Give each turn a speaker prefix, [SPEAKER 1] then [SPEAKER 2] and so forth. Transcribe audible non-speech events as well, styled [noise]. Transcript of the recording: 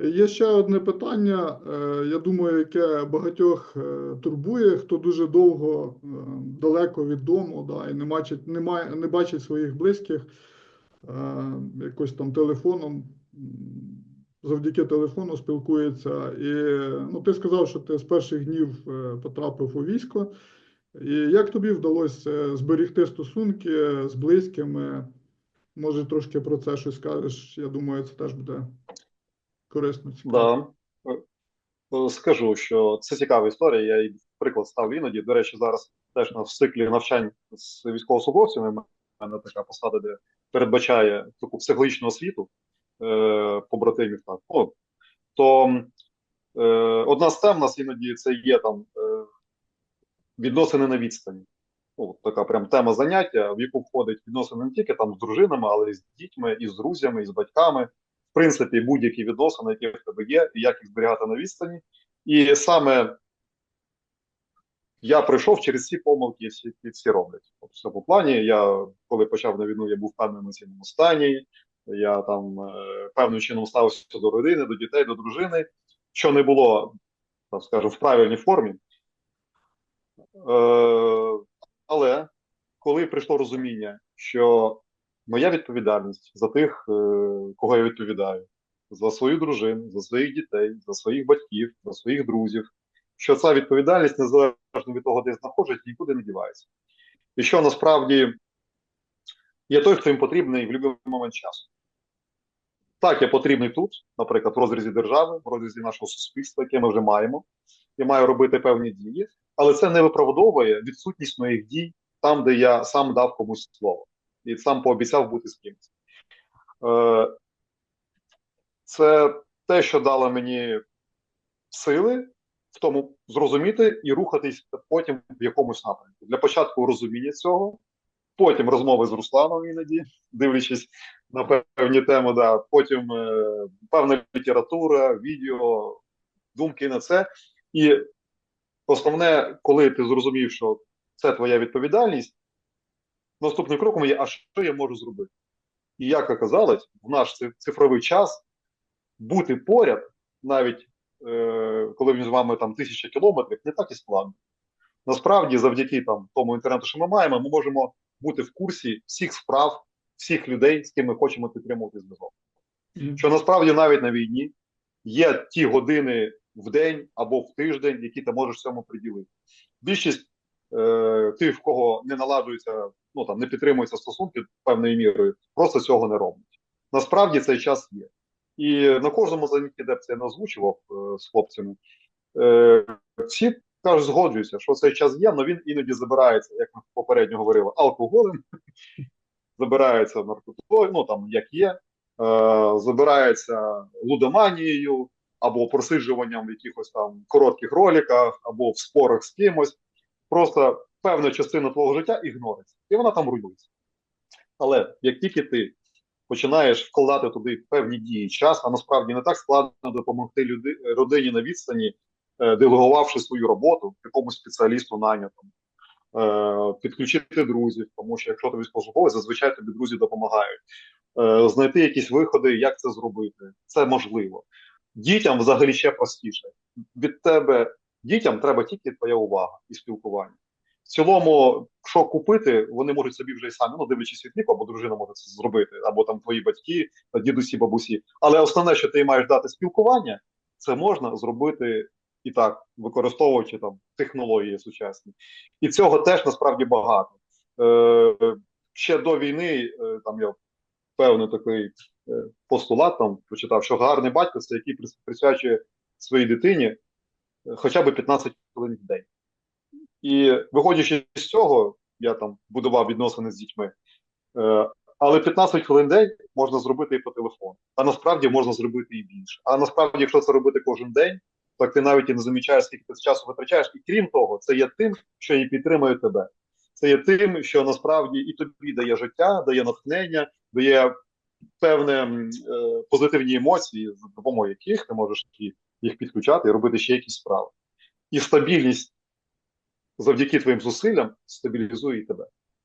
[SPEAKER 1] Є ще одне питання, е, я думаю, яке багатьох е, турбує, хто дуже довго е, далеко від дому, да, і не бачить, не має, не бачить своїх близьких якось там телефоном, завдяки телефону спілкується. І ну, ти сказав, що ти з перших днів потрапив у військо. І як тобі вдалося зберегти стосунки з близькими? Може, трошки про це щось скажеш? Я думаю, це теж буде корисно. цікаво.
[SPEAKER 2] Да. Е, Скажу, що це цікава історія. Я їй приклад ставлю іноді. До речі, зараз теж на в циклі навчань з військовослужбовцями в мене така посада, де передбачає таку психологічну освіту е, побратимів. Так. Ну, то е, одна з тем у нас іноді це є там е, відносини на відстані. Ну, така прям тема заняття, в яку входить відносини не тільки там з дружинами, але й з дітьми, і з друзями, і з батьками. В принципі, будь-які відносини, які в тебе є, і як їх зберігати на відстані. І саме я пройшов через ці помилки, які всі роблять. В цьому плані, я коли почав на війну, я був в певному емоційному стані, я там е, певним чином ставився до родини, до дітей, до дружини, що не було, так скажу, в правильній формі. Е, але коли прийшло розуміння, що моя відповідальність за тих, е, кого я відповідаю, за свою дружину, за своїх дітей, за своїх батьків, за своїх друзів, що ця відповідальність, незалежно від того, де я знаходжусь, нікуди не дівається. І що насправді є той, хто їм потрібний в будь-який момент часу. Так, я потрібний тут, наприклад, в розрізі держави, в розрізі нашого суспільства, яке ми вже маємо, і маю робити певні дії, але це не виправдовує відсутність моїх дій там, де я сам дав комусь слово і сам пообіцяв бути з кимось. Е, Це те, що дало мені сили в тому зрозуміти і рухатись потім в якомусь напрямку. Для початку розуміння цього, потім розмови з Русланом іноді, дивлячись на певні теми, да, потім е, певна література, відео, думки на це. І основне, коли ти зрозумів, що це твоя відповідальність, наступним кроком є, а що я можу зробити? І як оказалось, в наш цифровий час бути поряд, навіть е, коли він з вами там тисяча кілометрів, не так і складно. Насправді, завдяки там тому інтернету, що ми маємо, ми можемо бути в курсі всіх справ, всіх людей, з ким ми хочемо підтримувати зв'язок. Що насправді навіть на війні є ті години в день або в тиждень, які ти можеш цьому приділити. Більшість е, в кого не наладжуються, ну там не підтримуються стосунки певною мірою, просто цього не роблять. Насправді цей час є. І на кожному занятті, де б це я не озвучував е, з хлопцями, е, всі кажуть, згоджуються, що цей час є, але він іноді забирається, як ми попередньо говорили, алкоголем, [laughs] забирається наркотою, ну там як є, е, забирається лудоманією або просиджуванням в якихось там коротких роликах, або в спорах з кимось. Просто певна частина твого життя ігнориться, і вона там руйнується. Але як тільки ти починаєш вкладати туди певні дії, час, а насправді не так складно допомогти люди, родині на відстані, е, делегувавши свою роботу якомусь спеціалісту найнятому, е, підключити друзів, тому що якщо ти військовослужбовець, зазвичай тобі друзі допомагають, е, знайти якісь виходи, як це зробити. Це можливо. Дітям взагалі ще простіше. Від тебе дітям треба тільки твоя увага і спілкування. В цілому, що купити, вони можуть собі вже й самі, ну дивлячись від або дружина може це зробити, або там твої батьки, дідусі, бабусі. Але основне, що ти маєш дати спілкування, це можна зробити і так, використовуючи там технології сучасні. І цього теж насправді багато. Е, Ще до війни, е, там я певний такий е, постулат там прочитав, що гарний батько це який присвячує своїй дитині хоча б 15 хвилин в день. І виходячи з цього, я там будував відносини з дітьми. Е, але 15 хвилин в день можна зробити і по телефону. А насправді можна зробити і більше. А насправді, якщо це робити кожен день, так ти навіть і не замічаєш, скільки ти часу витрачаєш. І крім того, це є тим, що і підтримує тебе. Це є тим, що насправді і тобі дає життя, дає натхнення, дає певне е, позитивні емоції, за допомогою яких ти можеш такі їх підключати і робити ще якісь справи. І стабільність завдяки твоїм зусиллям стабілізує і тебе.